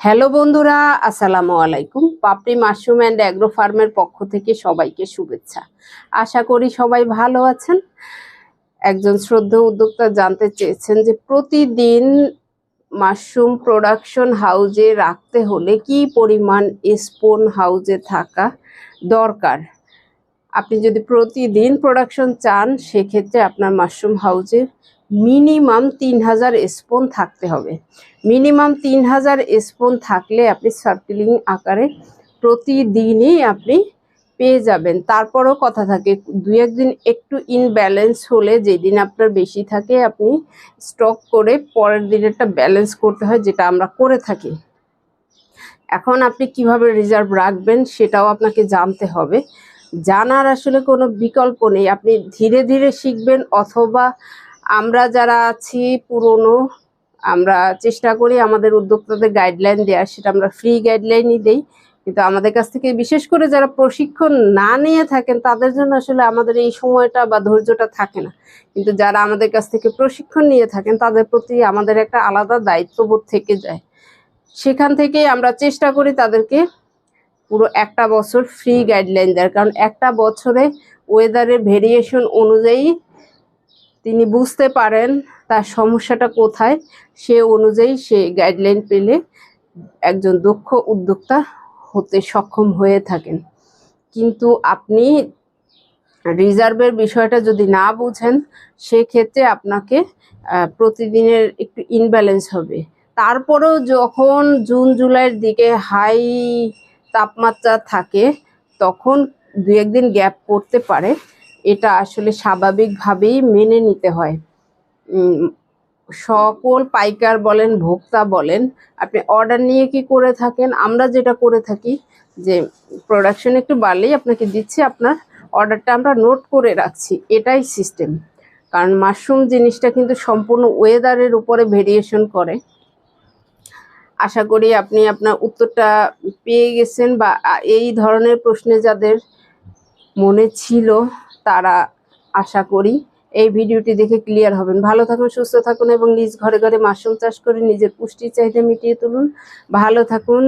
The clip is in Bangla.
হ্যালো বন্ধুরা, আসসালামু আলাইকুম। পাপড়ি মাশরুম অ্যান্ড অ্যাগ্রো ফার্মের পক্ষ থেকে সবাইকে শুভেচ্ছা। আশা করি সবাই ভালো আছেন। একজন শ্রদ্ধা উদ্যোক্তা জানতে চেয়েছেন যে প্রতিদিন মাশরুম প্রোডাকশন হাউজে রাখতে হলে কি পরিমাণ স্পোন হাউজে থাকা দরকার? আপনি যদি প্রতিদিন প্রোডাকশন চান, সেক্ষেত্রে আপনার মাশরুম হাউজে মিনিমাম তিন হাজার স্পোন থাকতে হবে। মিনিমাম তিন হাজার স্পুন থাকলে আপনি সার্কেলিং আকারে প্রতিদিনই আপনি পেয়ে যাবেন। তারপরও কথা থাকে দু একদিন একটু ইনব্যালেন্স হলে যেদিন আপনার বেশি থাকে আপনি স্টক করে পরের দিন একটা ব্যালেন্স করতে হয়, যেটা আমরা করে থাকি। এখন আপনি কীভাবে রিজার্ভ রাখবেন সেটাও আপনাকে জানতে হবে। জানার আসলে কোনো বিকল্প নেই। আপনি ধীরে ধীরে শিখবেন অথবা আমরা যারা আছি পুরনো, আমরা চেষ্টা করি আমাদের উদ্যোক্তাদের গাইডলাইন দেওয়ার, সেটা আমরা ফ্রি গাইডলাইনই দেই। কিন্তু আমাদের কাছ থেকে বিশেষ করে যারা প্রশিক্ষণ না নিয়ে থাকেন, তাদের জন্য আসলে আমাদের এই সময়টা বা ধৈর্যটা থাকে না। কিন্তু যারা আমাদের কাছ থেকে প্রশিক্ষণ নিয়ে থাকেন, তাদের প্রতি আমাদের একটা আলাদা দায়িত্ববোধ থেকে যায়। সেখান থেকেই আমরা চেষ্টা করি তাদেরকে পুরো একটা বছর ফ্রি গাইডলাইন দেওয়ার। কারণ একটা বছরে ওয়েদারের ভেরিয়েশন অনুযায়ী তিনি বুঝতে পারেন তার সমস্যাটা কোথায়, সে অনুযায়ী সে গাইডলাইন পেলে একজন দক্ষ উদ্যোক্তা হতে সক্ষম হয়ে থাকেন। কিন্তু আপনি রিজার্ভের বিষয়টা যদি না বুঝেন, সেক্ষেত্রে আপনাকে প্রতিদিনের একটু ইনব্যালেন্স হবে। তারপরেও যখন জুন, জুলাইয়ের দিকে হাই তাপমাত্রা থাকে, তখন দু একদিন গ্যাপ পড়তে পারে। এটা আসলে স্বাভাবিকভাবেই মেনে নিতে হয়। সকল পাইকার বলেন, ভোক্তা বলেন, আপনি অর্ডার নিয়ে কি করে থাকেন? আমরা যেটা করে থাকি যে প্রোডাকশন একটু বাড়লেই আপনাকে দিচ্ছি, আপনার অর্ডারটা আমরা নোট করে রাখছি। এটাই সিস্টেম কারণ মাশরুম জিনিসটা কিন্তু সম্পূর্ণ ওয়েদারের উপরে ভেরিয়েশন করে। আশা করি আপনি আপনার উত্তরটা পেয়ে গেছেন বা এই ধরনের প্রশ্নে যাদের মনে ছিল তারা আশা করি এই ভিডিওটি দেখে ক্লিয়ার হবেন। ভালো থাকুন, সুস্থ থাকুন এবং নিজ ঘরে ঘরে মাশরুম চাষ করে নিজের পুষ্টির চাহিদা মিটিয়ে তুলুন। ভালো থাকুন।